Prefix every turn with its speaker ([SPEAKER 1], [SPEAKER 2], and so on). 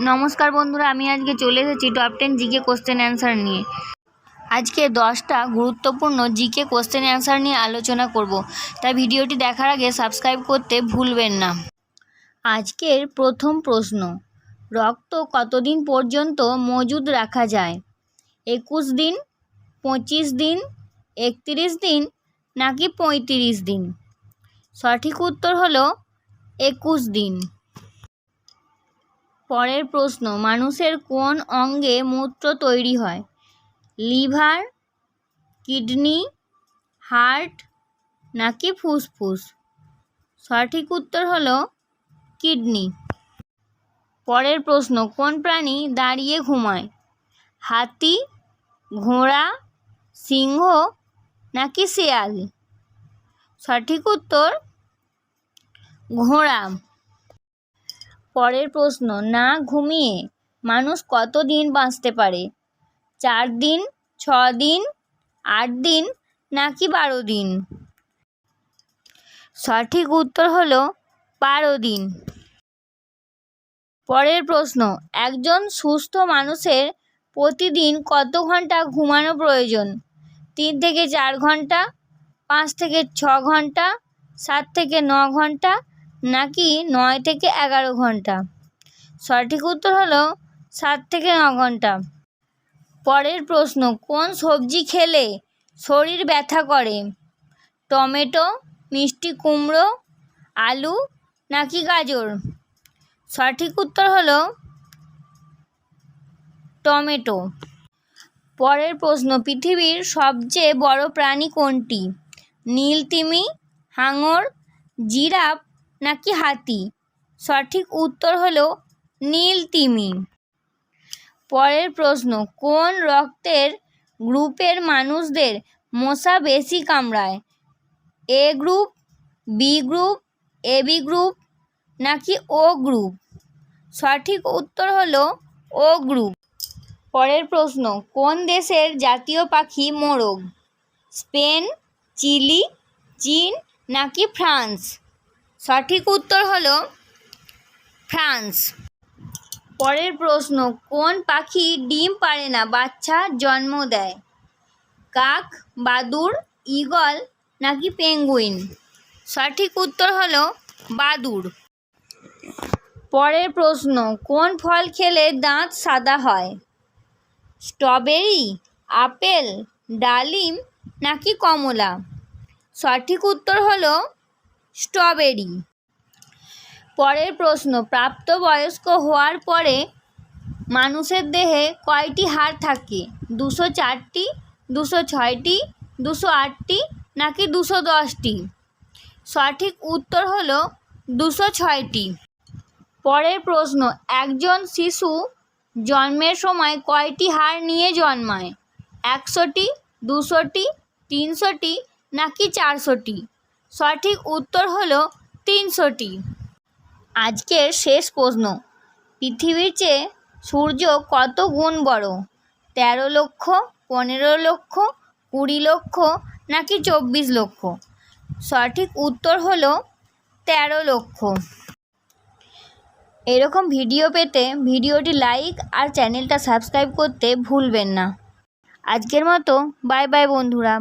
[SPEAKER 1] নমস্কার বন্ধুরা, আমি আজকে চলে এসেছি top ten GK question answer নিয়ে। আজকে দশটা গুরুত্বপূর্ণ জিকে কোশ্চেন অ্যান্সার নিয়ে আলোচনা করব। তাই ভিডিওটি দেখার আগে সাবস্ক্রাইব করতে ভুলবেন না। আজকের প্রথম প্রশ্ন, রক্ত কতদিন পর্যন্ত মজুদ রাখা যায়? একুশ দিন, পঁচিশ দিন, একত্রিশ দিন, নাকি পঁয়ত্রিশ দিন? সঠিক উত্তর হলো একুশ দিন। পরের প্রশ্ন, মানুষের কোন অঙ্গে মূত্র তৈরি হয়? লিভার, কিডনি, হার্ট নাকি ফুসফুস? সঠিক উত্তর হলো কিডনি। পরের প্রশ্ন, কোন প্রাণী দাঁড়িয়ে ঘুমায়? হাতি, ঘোড়া, সিংহ নাকি শেয়াল? সঠিক উত্তর, ঘোড়া। পরের প্রশ্ন, না ঘুমিয়ে মানুষ কত দিন বাঁচতে পারে? চার দিন, ছ দিন, আট দিন, নাকি বারো দিন? সঠিক উত্তর হলো বারো দিন। পরের প্রশ্ন, একজন সুস্থ মানুষের প্রতিদিন কত ঘণ্টা ঘুমানো প্রয়োজন? তিন থেকে চার ঘণ্টা, পাঁচ থেকে ছ ঘণ্টা, সাত থেকে ন ঘণ্টা নাকি নয় থেকে এগারো ঘণ্টা? সঠিক উত্তর হলো সাত থেকে ন ঘণ্টা। পরের প্রশ্ন, কোন সবজি খেলে শরীর ব্যথা করে? টমেটো, মিষ্টি কুমড়ো, আলু নাকি গাজর? সঠিক উত্তর হলো টমেটো। পরের প্রশ্ন, পৃথিবীর সবচেয়ে বড় প্রাণী কোনটি? নীল তিমি, হাঙর, জিরাফ নাকি হাতি? সঠিক উত্তর হলো নীল তিমি। পরের প্রশ্ন, কোন রক্তের গ্রুপের মানুষদের মশা বেশি কামড়ায়? A group, B group AB group নাকি ও গ্রুপ? সঠিক উত্তর হলো ও গ্রুপ। পরের প্রশ্ন, কোন দেশের জাতীয় পাখি মোরগ? স্পেন, চিলি, চীন নাকি ফ্রান্স? সঠিক উত্তর হলো ফ্রান্স। পরের প্রশ্ন, কোন পাখি ডিম পারে না, বাচ্চা জন্ম দেয়? কাক, বাদুড়, ঈগল নাকি পেঙ্গুইন? সঠিক উত্তর হল বাদুড়। পরের প্রশ্ন, কোন ফল খেলে দাঁত সাদা হয়? স্ট্রবেরি, আপেল, ডালিম নাকি কমলা? সঠিক উত্তর হলো স্ট্রবেরি। পরের প্রশ্ন, প্রাপ্তবয়স্ক হওয়ার পরে মানুষের দেহে কয়টি হাড় থাকে? দুশো চারটি, দুশো ছয়টি, দুশো আটটি, নাকি দুশো দশটি? সঠিক উত্তর হল দুশো ছয়টি। পরের প্রশ্ন, একজন শিশু জন্মের সময় কয়টি হাড় নিয়ে জন্মায়? একশোটি, দুশোটি, তিনশোটি, নাকি চারশোটি? সঠিক উত্তর হলো তিনশোটি। আজকের শেষ প্রশ্ন, পৃথিবীর চেয়ে সূর্য কত গুণ বড়? তেরো লক্ষ, পনেরো লক্ষ, কুড়ি লক্ষ, নাকি চব্বিশ লক্ষ? সঠিক উত্তর হলো তেরো লক্ষ। এরকম ভিডিও পেতে ভিডিওটি লাইক আর চ্যানেলটা সাবস্ক্রাইব করতে ভুলবেন না। আজকের মতো, বাই বাই বন্ধুরা।